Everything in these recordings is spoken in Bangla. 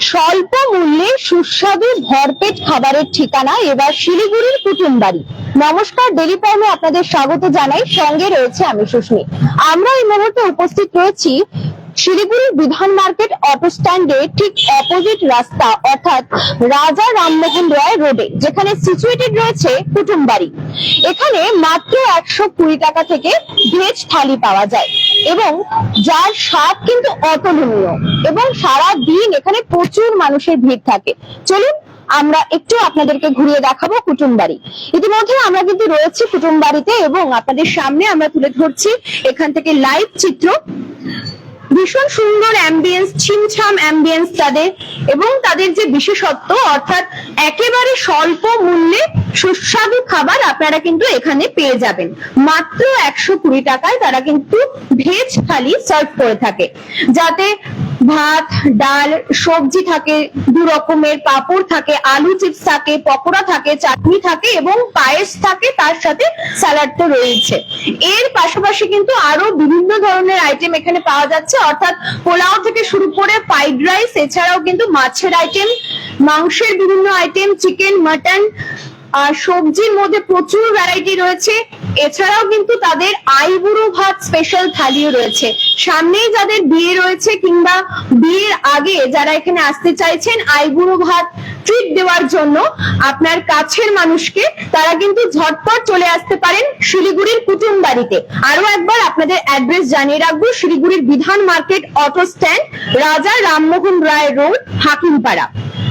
স্বল্প মূল্যে সুস্বাদু ভরপেট খাবারের ঠিকানা এবার শিলিগুড়ির কুটুমবাড়ি। নমস্কার ডেলি আপনাদের স্বাগত জানাই। সঙ্গে রয়েছে আমি সুস্মি আমরা এই মুহূর্তে উপস্থিত রয়েছি শিলিগুড়ির বিধান মার্কেট অটো স্ট্যান্ডে ঠিক অপোজিট রাস্তা, অর্থাৎ রাজা রামমোহন রায় রোডে যেখানে সিচুয়েটেড রয়েছে কুটুমবাড়ি। এখানে মাত্র একশো কুড়ি টাকা থেকে ভেজ থালি পাওয়া যায় এবং যার স্বাদ কিন্তু অতুলনীয় এবং সারা দিন এখানে প্রচুর মানুষের ভিড় থাকে। চলুন, আমরা একটু আপনাদেরকে ঘুরিয়ে দেখাবো কুটুমবাড়ি। ইতিমধ্যে আমরা কিন্তু রয়েছি কুটুমবাড়িতে এবং আপনাদের সামনে আমরা তুলে ধরছি এখান থেকে লাইভ চিত্র। ভীষণ সুন্দর অ্যাম্বিয়েন্স ছিমছাম অ্যাম্বিয়েন্স তাদের এবং তাদের যে বিশেষত্ব, অর্থাৎ একেবারে স্বল্প মূল্যে সুস্বাদু খাবার আপনারা কিন্তু এখানে পেয়ে যাবেন। মাত্র একশো কুড়ি টাকায় তারা কিন্তু ভেজ থালি সার্ভ করে থাকে। যাতে ভাত, ডাল, সবজি থাকে, দু রকমের পাঁপড় থাকে, আলু চিপস থাকে, পকোড়া থাকে, চাটনি থাকে এবং পায়েস থাকে, তার সাথে স্যালাড তো রয়েছে। এর পাশাপাশি কিন্তু আরও বিভিন্ন ধরনের আইটেম এখানে পাওয়া যাচ্ছে। অর্থাৎ পোলাও থেকে শুরু করে ফ্রাইড রাইস এছাড়াও কিন্তু মাছের আইটেম মাংসের বিভিন্ন আইটেম চিকেন মাটন সবজির মধ্যে প্রচুর ভ্যারাইটি রয়েছে। এছাড়াও কিন্তু তাদের আইবুড়ো ভাত স্পেশাল থালিও রয়েছে। সামনেই যাদের বিয়ে রয়েছে কিংবা বিয়ের আগে যারা এখানে আসতে চাইছেন আইবুড়ো ভাত ট্রিট দেওয়ার জন্য, আপনার কাছের মানুষকে তারা কিন্তু ঝটপট চলে আসতে পারেন শিলিগুড়ির কুটুম বাড়িতে। আরও একবার আপনাদের অ্যাড্রেস জানিয়ে রাখব, শিলিগুড়ির বিধান market auto stand Raja Rammohan Roy road Hakimpara.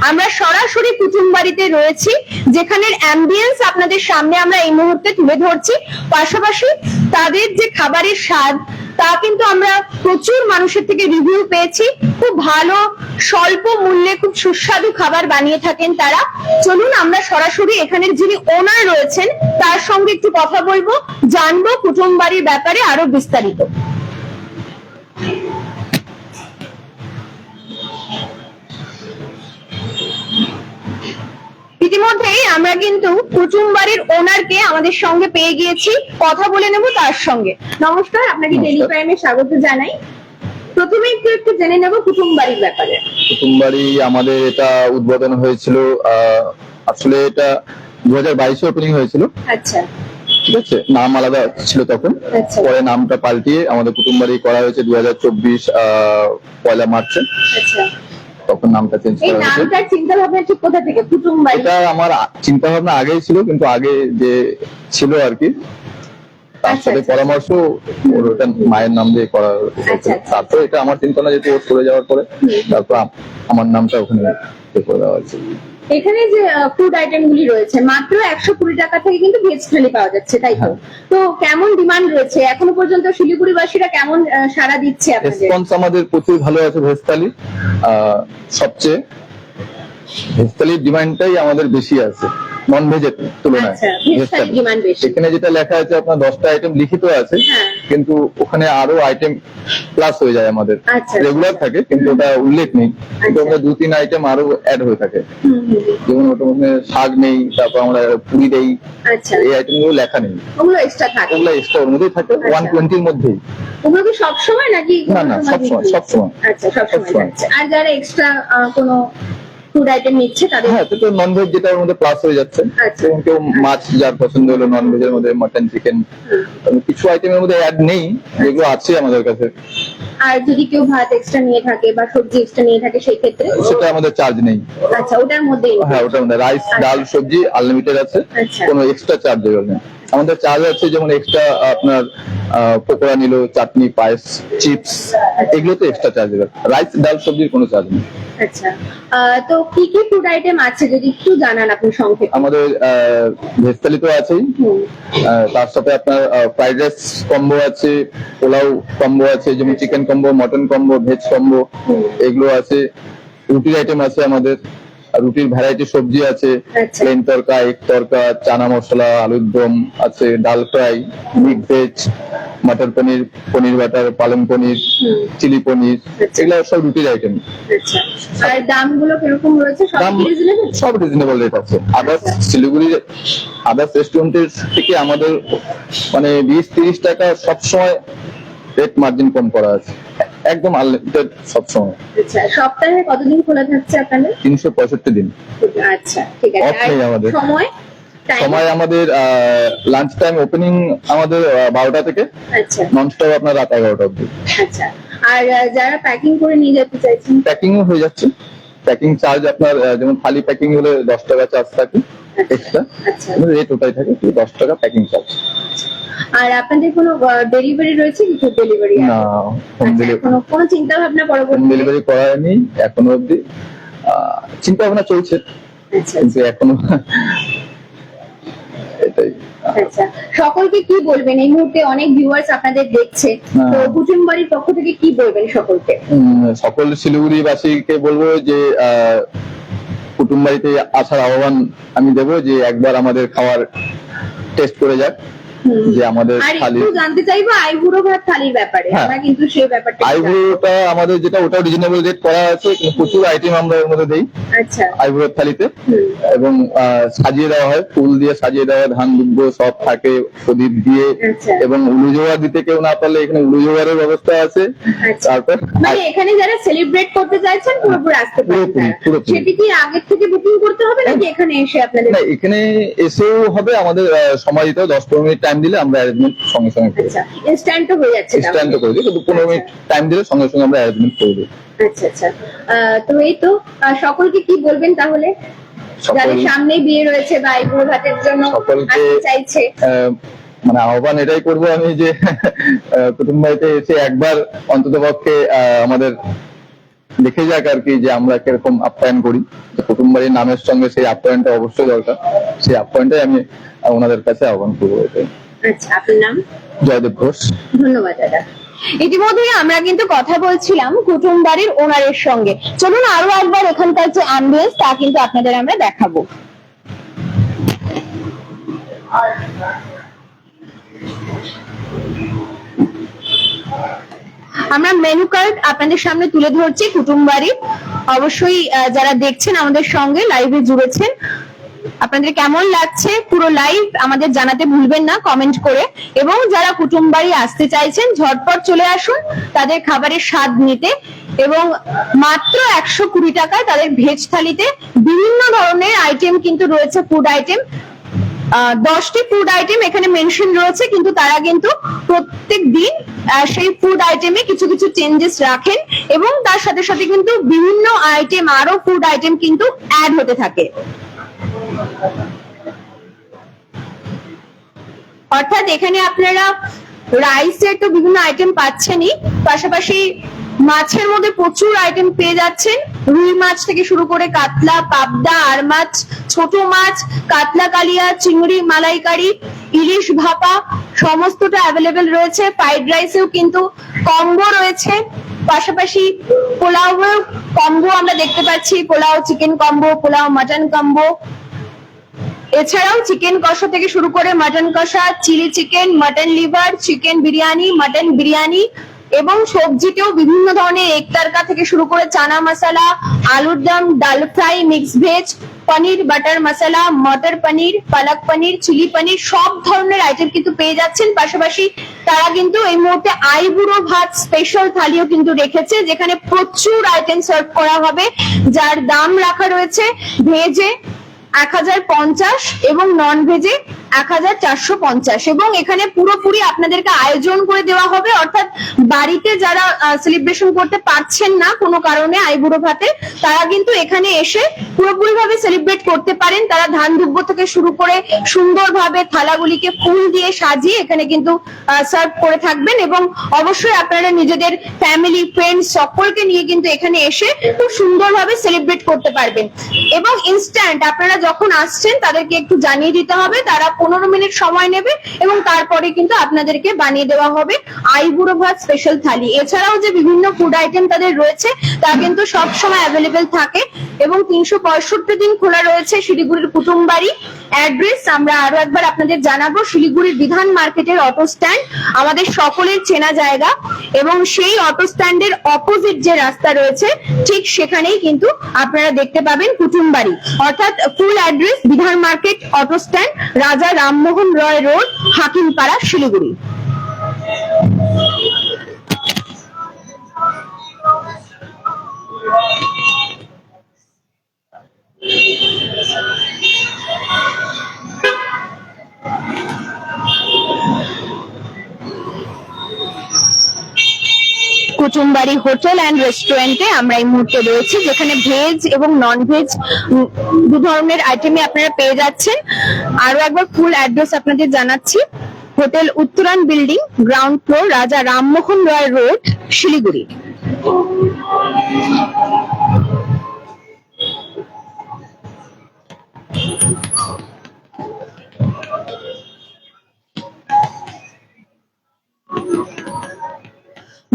আমরা সরাসরি কুটুম বাড়িতে রয়েছি, যেখানের অ্যাম্বিয়েন্স আপনাদের সামনে আমরা এই মুহূর্তে তুলে ধরছি। পাশাপাশি তাদের যে খাবারের স্বাদ, তা কিন্তু আমরা প্রচুর মানুষের থেকে রিভিউ পেয়েছি। খুব ভালো, স্বল্প মূল্যে খুব সুস্বাদু খাবার বানিয়ে থাকেন তারা। চলুন আমরা সরাসরি এখানের যিনি ওনার রয়েছেন, তার সঙ্গে একটু কথা বলব, জানব কুটুম বাড়ির ব্যাপারে আরও বিস্তারিত। আমরা কিন্তু কুটুম বাড়ির ওনারকে আমাদের সঙ্গে পেয়ে গিয়েছি। কথা বলে নেব তার সঙ্গে। নমস্কার আপনাকে। ডেলি প্রাইমে স্বাগত জানাই। প্রথমে একটু একটু জেনে নেব কুটুম বাড়ির ব্যাপারে। কুটুমবাড়ি আমাদের এটা উদ্বোধন হয়েছিল আসলে এটা দু হাজার বাইশে ওপেনিং হয়েছিল। আচ্ছা। ঠিক আছে? নাম আলাদা ছিল তখন। আচ্ছা। পরে নামটা পাল্টিয়ে আমাদের কুটুমবাড়ি করা হয়েছে দু হাজার চব্বিশ পয়লা মার্চে। আচ্ছা। তখন নামটা চেঞ্জ করা হয়েছে চিন্তা ভাবনা ঠিক কোথা থেকে এটা আমার চিন্তা ভাবনা আগেই ছিল কিন্তু আগে যে ছিল আর কি তার আচ্ছা, সাথে আচ্ছা। পরামর্শ ওর ওটা মায়ের নাম দিয়ে করা। আচ্ছা। তারপর এটা আমার চিন্তা না যেহেতু ওর চলে যাওয়ার পরে তারপর আমার নামটা ওখানে করে দেওয়া হয়েছে এখানে যে ফুড আইটেম গুলি রয়েছে মাত্র একশো কুড়ি টাকা থেকে কিন্তু ভেজ থালি পাওয়া যাচ্ছে তাই তো? হ্যাঁ। তো কেমন ডিমান্ড রয়েছে? এখনও পর্যন্ত শিলিগুড়িবাসীরা কেমন সাড়া দিচ্ছে রেসপন্স আমাদের প্রচুর ভালো আছে ভেজ থালি। সবচেয়ে ভেজ থালির ডিমান্ডটাই আমাদের বেশি আছে। নন ভেজের তুলনায় আচ্ছা। এখানে যেটা লেখা আছে আপনার দশটা আইটেম লিখিত আছে হ্যাঁ। কিন্তু ওখানে আরও আইটেম প্লাস হয়ে যায় আমাদের আচ্ছা। রেগুলার থাকে কিন্তু ওটা উল্লেখ নেই কিন্তু আচ্ছা। ওখানে দু তিন আইটেম আরও অ্যাড হয়ে থাকে। যেমন ওটা ওখানে শাক নেই তারপর আমরা পুরি দেই আচ্ছা এই আইটেমগুলো লেখা নেই ওগুলো এক্সট্রা থাকে ওগুলো এক্সট্রা ওর মধ্যেই থাকে আচ্ছা। ওয়ান টোয়েন্টির মধ্যেই ওগুলো কি সবসময় নাকি না, না, সবসময়, সবসময়। আচ্ছা সবসময়। আর যারা এক্সট্রা কোনো ফুড আইটেম নিচ্ছে তাদের হ্যাঁ তো যেটা ওর মধ্যে প্লাস হয়ে যাচ্ছে। আচ্ছা। এবং কেউ মাছ যার পছন্দ হলো মধ্যে মাটন চিকেন কিছু আইটেমের মধ্যে অ্যাড নেই যেগুলো আছে আমাদের কাছে। আর যদি কেউ ভাত এক্সট্রা নিয়ে থাকে বা সবজি এক্সট্রা নিয়ে থাকে সেই ক্ষেত্রে? সেটা আমাদের চার্জ নেই। আচ্ছা ওটার মধ্যে হ্যাঁ ওটার মধ্যে রাইস ডাল সবজি আনলিমিটেড আছে। আচ্ছা। কোনো এক্সট্রা চার্জ দেবে না। আমাদের চার্জ আছে যেমন এক্সট্রা আপনার পকোড়া নিলো চাটনি পায়েস চিপস এগুলোতে এক্সট্রা চার্জ দেবে। রাইস ডাল সবজির কোনো চার্জ নেই। আচ্ছা। তো কি কি ফুড আইটেম আছে যদি একটু জানান আপনি সংক্ষেপে? আমাদের ভেজ থালি তো আছেই। তার সাথে আপনার ফ্রাইড রাইস কম্বো আছে পোলাও কম্বো আছে যেমন chicken combo mutton combo veg combo এগুলো আছে। রুটির আইটেম আছে আমাদের। রুটির ভ্যারাইটি সবজি আছে। আচ্ছা। প্লেন তরকা এগ তরকা চানা মশলা আলুর দম আছে dal fry mix veg matar paneer paneer butter palong paneer chilli পনির আচ্ছা। এগুলো সব রুটির আইটেম আচ্ছা। আর দামগুলো কীরকম রয়েছে? দাম সব রিজনেবল রেট আছে। আদার্স শিলিগুড়ির আদার্স রেস্টুরেন্টের থেকে আমাদের মানে বিশ তিরিশ টাকা সবসময় রেট মার্জিন কম করা আছে। একদম আনলিমিটেড সবসময়। আচ্ছা সপ্তাহে কতদিন খোলা থাকছে আপনাদের? তিনশো পঁয়ষট্টি দিন। আচ্ছা ঠিক আছে। নেই আমাদের। সময়? সময় আমাদের লাঞ্চ টাইম ওপেনিং আমাদের বারোটা থেকে আচ্ছা। নন স্টপ আপনার রাত এগারোটা অব্দি আচ্ছা। আর যারা প্যাকিং করে নিয়ে যেতে চাইছেন? প্যাকিং হয়ে যাচ্ছে। প্যাকিং চার্জ আপনার যেমন খালি প্যাকিং হলে দশ টাকা চার্জ থাকে এক্সট্রা আচ্ছা। রেট ওটাই থাকে দশ টাকা প্যাকিং চার্জ আর আপনাদের কোনো ডেলিভারি রয়েছে কি ফুড ডেলিভারি না হোম ডেলিভারি কোনো কোনো চিন্তা ভাবনা হোম পরবর্তী ডেলিভারি করা হয়নি এখনও আহ, চিন্তা ভাবনা চলছে। আচ্ছা। কিন্তু এখনও এটাই। আচ্ছা সকলকে কি বলবেন? এই মুহূর্তে অনেক ভিউয়ার্স আপনাদের দেখছে। হ্যাঁ। তো কুটুমবাড়ির পক্ষ থেকে কি বলবেন সকলকে? সকল শিলিগুড়ি বাসীকে বলব যে আহ, কুটুম বাড়িতে আসার আহ্বান আমি দেবো যে একবার আমাদের খাওয়ার টেস্ট করে যাক। হুম। যে আমাদের থালি জানতে চাইব আইবুড়ো ভাত থালির ব্যাপারে। হ্যাঁ। আমরা কিন্তু সেই ব্যাপারটা। আইব্রোটা আমাদের যেটা ওটা রিজনেবল রেট করা আছে প্রচুর আইটেম আমরা এর মধ্যে দেই। আচ্ছা। আইব্রোর থালিতে। এবং সাজিয়ে দেওয়া হয় ফুল দিয়ে সাজিয়ে দেওয়া ধান দুব্ব সব থাকে প্রদীপ দিয়ে। আচ্ছা। এবং উলু জোয়ার দিতে কেউ না পারলে এখানে উলু জোয়ারের ব্যবস্থা আছে। আচ্ছা। তারপর মানে এখানে যারা সেলিব্রেট করতে চাইছেন পুরোপুরি আসতে পারেন পুরোপুরি, সেটি কি আগের থেকে বুকিং করতে হবে নাকি এখানে এসে আপনাদের না এখানে এসেও হবে আমাদের সময় দিতে দশ পনেরো মিনিট টাইম দিলে আমরা অ্যারেঞ্জমেন্ট সঙ্গে সঙ্গে করে আচ্ছা ইনস্ট্যান্ট হয়ে যাচ্ছে। স্ট্যান্ড করে দিই কিন্তু পনেরো মিনিট টাইম দিলে সঙ্গে সঙ্গে আমরা অ্যারেঞ্জমেন্ট করে দিই। আচ্ছা আচ্ছা। তো এই তো সকলকে কি বলবেন তাহলে? যাদের সামনে বিয়ে রয়েছে বা আইবুড়ো ভাতের জন্য সকলকে- চাইছে। মানে আহ্বান এটাই করব আমি যে কুটুম বাড়িতে এসে একবার অন্তত পক্ষে আমাদের দেখে যাক আর কি যে আমরা কীরকম আপ্যায়ন করি। যে কুটুম বাড়ির নামের সঙ্গে সেই আপ্যায়নটা অবশ্যই দরকার। সেই আপ্যায়নটাই আমি ওনাদের কাছে আহ্বান করব এটাই। আচ্ছা আপনার নাম? জয়দেব ঘোষ। ধন্যবাদ দাদা। ইতিমধ্যে আমরা কিন্তু কথা বলছিলাম কুটুম বাড়ির ওনারের সঙ্গে। চলুন আরও একবার এখানকার যে অ্যাম্বিয়েন্স তা কিন্তু আপনাদের আমরা দেখাবো। আমরা মেনু কার্ড আপনাদের সামনে তুলে ধরছি কুটুম বাড়ি অবশ্যই যারা দেখছেন আমাদের সঙ্গে লাইভে জুড়েছেন আপনাদের কেমন লাগছে পুরো লাইভ আমাদের জানাতে ভুলবেন না কমেন্ট করে। এবং যারা কুটুম বাড়ি আসতে চাইছেন, ঝটপট চলে আসুন তাদের খাবারের স্বাদ নিতে। এবং মাত্র একশো কুড়ি টাকায় তাদের ভেজ থালিতে বিভিন্ন ধরনের আইটেম কিন্তু রয়েছে ফুড আইটেম দশটি ফুড আইটেম এখানে মেনশন রয়েছে, কিন্তু তারা কিন্তু প্রত্যেক দিন সেই ফুড আইটেমে কিছু কিছু চেঞ্জেস রাখেন। এবং তার সাথে সাথে কিন্তু বিভিন্ন আইটেম আরও ফুড আইটেম কিন্তু অ্যাড হতে থাকে। অর্থাৎ এখানে আপনারা রাইসের তো বিভিন্ন আইটেম পাচ্ছেনই, পাশাপাশি মাছের মধ্যে প্রচুর আইটেম পেয়ে যাচ্ছেন। রুই মাছ থেকে শুরু করে কাতলা, পাবদা, আর মাছ, ছোট মাছ, কাতলা কালিয়া, চিংড়ি, মালাইকারি, ইলিশ ভাপা, সমস্তটা অ্যাভেলেবেল রয়েছে। ফ্রাইড রাইসেও কিন্তু কম্বো রয়েছে। পাশাপাশি পোলাও কম্বো আমরা দেখতে পাচ্ছি। Pulao chicken combo pulao mutton combo এছাড়াও চিকেন কষা থেকে শুরু করে mutton kosha chilli chicken mutton liver chicken biryani mutton biryani এবং সবজিতেও বিভিন্ন ধরনের এক তারকা থেকে শুরু করে চানা মশলা, আলুর দম, dal fry mix veg paneer butter masala, matar paneer, palak paneer, chilli পনির, সব ধরনের আইটেম কিন্তু পেয়ে যাচ্ছেন। পাশাপাশি তারা কিন্তু এই মুহূর্তে আইবুড়ো ভাত স্পেশাল থালিও কিন্তু রেখেছে, যেখানে প্রচুর আইটেম সার্ভ করা হবে, যার দাম রাখা রয়েছে ভেজে এক হাজার পঞ্চাশ এবং নন ভেজে এক হাজার চারশো পঞ্চাশ এবং এখানে পুরোপুরি আপনাদেরকে আয়োজন করে দেওয়া হবে। অর্থাৎ বাড়িতে যারা সেলিব্রেশন করতে পারছেন না কোনো কারণে আইবুড়ো ভাতে, তারা কিন্তু এখানে এসে পুরোপুরি ভাবে সেলিব্রেট করতে পারেন। তারা ধান দুব্য থেকে শুরু করে সুন্দরভাবে থালাগুলিকে ফুল দিয়ে সাজিয়ে এখানে কিন্তু সার্ভ করে থাকবেন এবং অবশ্যই আপনারা নিজেদের ফ্যামিলি ফ্রেন্ডস সকলকে নিয়ে কিন্তু এখানে এসে খুব সুন্দরভাবে সেলিব্রেট করতে পারবেন। এবং ইনস্ট্যান্ট আপনারা যখন আসছেন, তাদেরকে একটু জানিয়ে দিতে হবে। তারা পনেরো মিনিট সময় নেবে এবং তারপরে কিন্তু আপনাদেরকে বানিয়ে দেওয়া হবে আইবুড়ো ভাত স্পেশাল থালি। এছাড়াও যে বিভিন্ন ফুড আইটেম তাদের রয়েছে, তা কিন্তু সব সময় অ্যাভেলেবেল থাকে এবং তিনশো পঁয়ষট্টি দিন খোলা রয়েছে শিলিগুড়ির কুটুমবাড়ি। অ্যাড্রেস আমরা আরও একবার আপনাদের জানাব। শিলিগুড়ির বিধান মার্কেটের অটো স্ট্যান্ড আমাদের সকলের চেনা জায়গা এবং সেই অটো স্ট্যান্ডের অপোজিট যে রাস্তা রয়েছে, ঠিক সেখানেই কিন্তু আপনারা দেখতে পাবেন কুটুমবাড়ি। অর্থাৎ full address Bidhan market auto stand Raja Rammohan Roy road Hakimpara, Siliguri. Kutumbari hotel and রেস্টুরেন্টে আমরা এই মুহূর্তে রয়েছি, যেখানে ভেজ এবং নন ভেজ দু ধরনের আইটেমই আপনারা পেয়ে যাচ্ছেন। আরও একবার ফুল অ্যাড্রেস আপনাদের জানাচ্ছি। Hotel Uttaran building ground floor Raja Rammohan Roy road Siliguri.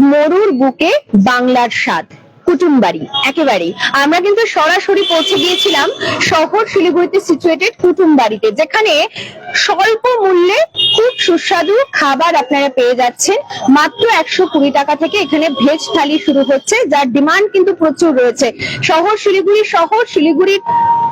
মরুর বুকে বাংলার স্বাদ। কুটুমবাড়ি, একেবারেই। আমরা কিন্তু সরাসরি পৌঁছে গিয়েছিলাম শহর শিলিগুড়িতে সিচুয়েটেড কুটুমবাড়িতে, যেখানে স্বল্প মূল্যে খুব সুস্বাদু খাবার আপনারা পেয়ে যাচ্ছেন। মাত্র একশো কুড়ি টাকা থেকে এখানে ভেজ থালি শুরু হচ্ছে, যার ডিমান্ড কিন্তু প্রচুর রয়েছে। শহর শিলিগুড়ি, শহর শিলিগুড়ির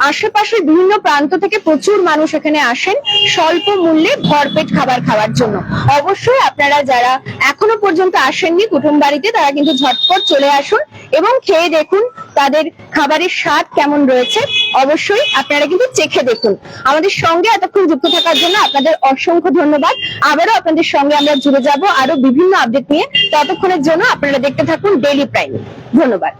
আশেপাশের বিভিন্ন প্রান্ত থেকে প্রচুর মানুষ এখানে আসেন স্বল্প মূল্যে ভরপেট খাবার খাওয়ার জন্য। অবশ্যই আপনারা যারা এখনও পর্যন্ত আসেননি কুটুম বাড়িতে তারা কিন্তু ঝটপট চলে আসুন। এবং খেয়ে দেখুন তাদের খাবারের স্বাদ কেমন রয়েছে। অবশ্যই আপনারা কিন্তু চেখে দেখুন। আমাদের সঙ্গে এতক্ষণ যুক্ত থাকার জন্য আপনাদের অসংখ্য ধন্যবাদ। আবারও আপনাদের সঙ্গে আমরা জুড়ে যাব আরও বিভিন্ন আপডেট নিয়ে। ততক্ষণের জন্য আপনারা দেখতে থাকুন ডেলি প্রাইম ধন্যবাদ।